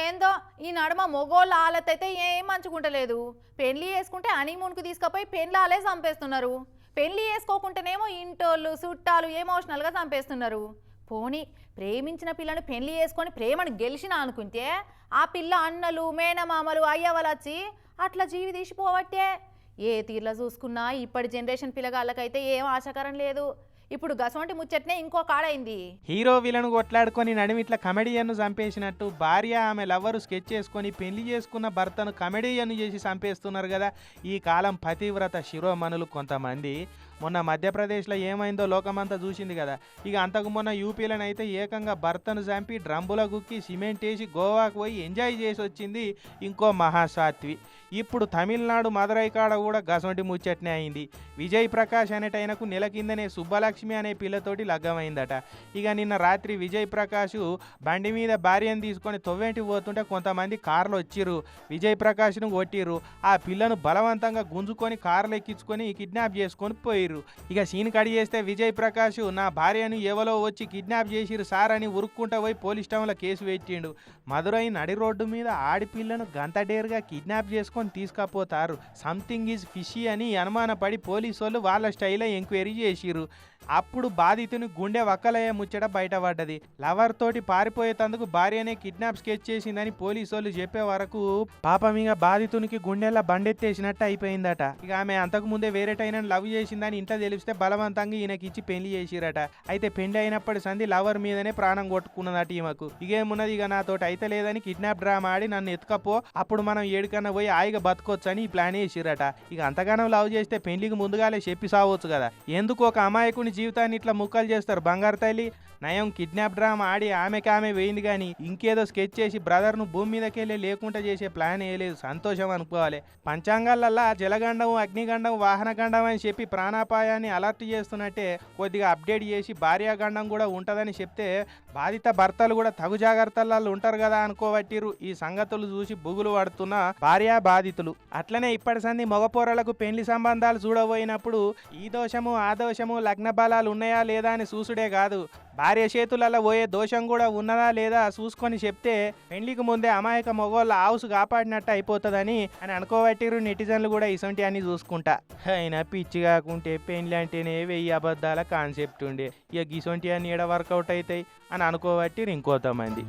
ఏందో ఈ నడుమ మొగోళ్ళ ఆలతైతే అయితే ఏం మంచుకుంటలేదు. పెళ్ళి చేసుకుంటే హనీమూన్కి తీసుకుపోయి పెళ్ళాలే చంపేస్తున్నారు. పెళ్ళి చేసుకోకుంటేనేమో ఇంటోళ్ళు చుట్టాలు ఎమోషనల్గా చంపేస్తున్నారు. పోనీ ప్రేమించిన పిల్లను పెళ్ళి చేసుకొని ప్రేమను గెలిచిన అనుకుంటే ఆ పిల్ల అన్నలు మేనమామలు అయ్యవలు వచ్చి అట్లా జీవి తీసిపోవట్టే. ఏ తీర్లా చూసుకున్నా ఇప్పటి జనరేషన్ పిల్లగాళ్ళకైతే ఏం ఆశకరం లేదు. ఇప్పుడు గసవంటి ముచ్చట్నే ఇంకో కాడైంది. హీరో విలను కొట్లాడుకొని నడిమిట్ల కమెడియన్ను చంపేసినట్టు భార్య ఆమె లవ్వరు స్కెచ్ చేసుకొని పెళ్ళి చేసుకున్న భర్తను కమెడియన్ చేసి చంపేస్తున్నారు కదా. ఈ కాలం పతివ్రత శిరోమణులు కొంతమంది. మొన్న మధ్యప్రదేశ్లో ఏమైందో లోకమంతా చూసింది కదా. ఇక అంతకు మొన్న యూపీలోనైతే ఏకంగా భర్తను చంపి డ్రమ్బుల గుక్కి సిమెంట్ వేసి గోవాకు పోయి ఎంజాయ్ చేసి వచ్చింది ఇంకో మహాసాత్వి ఇప్పుడు తమిళనాడు మదురై కాడ కూడా గసంటి ముచ్చట్నే అయింది. విజయ్ ప్రకాష్ అనేటైనకు నెల కిందనే సుబ్బలక్ష్మి అనే పిల్లతోటి లగ్గమైందట. ఇక నిన్న రాత్రి విజయ్ ప్రకాష్ బండి మీద భార్యను తీసుకొని తొవ్వేంటి పోతుంటే కొంతమంది కార్లు వచ్చిర్రు. విజయ్ ప్రకాష్ను కొట్టిర్రు. ఆ పిల్లను బలవంతంగా గుంజుకొని కార్లు ఎక్కించుకొని కిడ్నాప్ చేసుకొని పోయి పోయిర్రు. ఇక సీన్ కడి చేస్తే విజయ్ ప్రకాష్ నా భార్యను ఎవలో వచ్చి కిడ్నాప్ చేసిరు సార్ అని ఉరుక్కుంటా పోయి పోలీస్ స్టేషన్లో కేసు పెట్టిండు. మధురై నడి రోడ్డు మీద ఆడిపిల్లను గంతడేరుగా కిడ్నాప్ చేసుకొని తీసుకపోతారు. సంథింగ్ ఈజ్ ఫిషీ అని అనుమానపడి పోలీసు వాళ్ళు వాళ్ళ స్టైల్లో ఎంక్వైరీ చేసిరు అప్పుడు బాధితుని గుండె వక్కలయ్యే ముచ్చట బయటపడ్డది. లవర్ తోటి పారిపోయేటందుకు భార్యనే కిడ్నాప్ స్కెచ్ చేసిందని పోలీసు వాళ్ళు చెప్పే వరకు పాపం ఇక బాధితునికి గుండెలా బండెత్తేసినట్టు అయిపోయిందట. ఇక ఆమె అంతకు ముందే వేరేటైన లవ్ చేసిందని ఇంట్లో తెలిస్తే బలవంతంగా ఈయనకి ఇచ్చి పెళ్ళి చేసిరట. అయితే పెళ్ళి అయినప్పటి సంధి లవర్ మీదనే ప్రాణం కొట్టుకున్నదట ఈమెకు. ఇగేమున్నది ఇక నాతోటి అయితే లేదని కిడ్నాప్ డ్రామా ఆడి నన్ను ఎత్తుకపో అప్పుడు మనం ఏడుకన్నా పోయి హాయిగా బతకొచ్చు అని ఈ ప్లాన్ చేసిరట. ఇక అంతగానం లవ్ చేస్తే పెళ్ళికి ముందుగాలే చెప్పి సావచ్చు కదా. ఎందుకు ఒక అమాయకుని జీవితాన్ని ఇట్లా ముక్కలు చేస్తారు. బంగారు తల్లి నయం కిడ్నాప్ డ్రామా ఆడి ఆమెకి ఆమె వేయింది కానీ ఇంకేదో స్కెచ్ చేసి బ్రదర్ను భూమి మీదకి వెళ్ళి లేకుండా చేసే ప్లాన్ వేయలేదు సంతోషం అనుకోవాలి. పంచాంగాలల్లా జలగండం అగ్నిగండం వాహనగండం అని చెప్పి ప్రాణాపాయాన్ని అలర్ట్ చేస్తున్నట్టే కొద్దిగా అప్డేట్ చేసి భార్యాగండం కూడా ఉంటుందని చెప్తే బాధిత భర్తలు కూడా తగు జాగ్రత్తలలో ఉంటారు కదా అనుకోబట్టిరు ఈ సంగతులు చూసి బుగులు పడుతున్న భార్యా బాధితులు. అట్లనే ఇప్పటి సంది మగపోరలకు పెళ్ళి సంబంధాలు చూడబోయినప్పుడు ఈ దోషము ఆ దోషము లగ్న బలాలు ఉన్నాయా లేదా అని చూసుడే కాదు. భార్య చేతులలో పోయే దోషం కూడా ఉన్నదా లేదా చూసుకొని చెప్తే పెండ్లికి ముందే అమాయక మొగోళ్ళ ఆవుసు కాపాడినట్టు అయిపోతుందని అని అనుకోబట్టిరు నెటిజన్లు కూడా ఇసొంటి అని చూసుకుంటా. అయినా పిచ్చి కాకుంటే పెండ్లి అంటేనే వెయ్యి అబద్ధాల కాన్సెప్ట్ ఉండే. ఇక గిసొంటి అన్ని ఎడ వర్కౌట్ అవుతాయి అని అనుకోబట్టిరు ఇంకొంతమంది.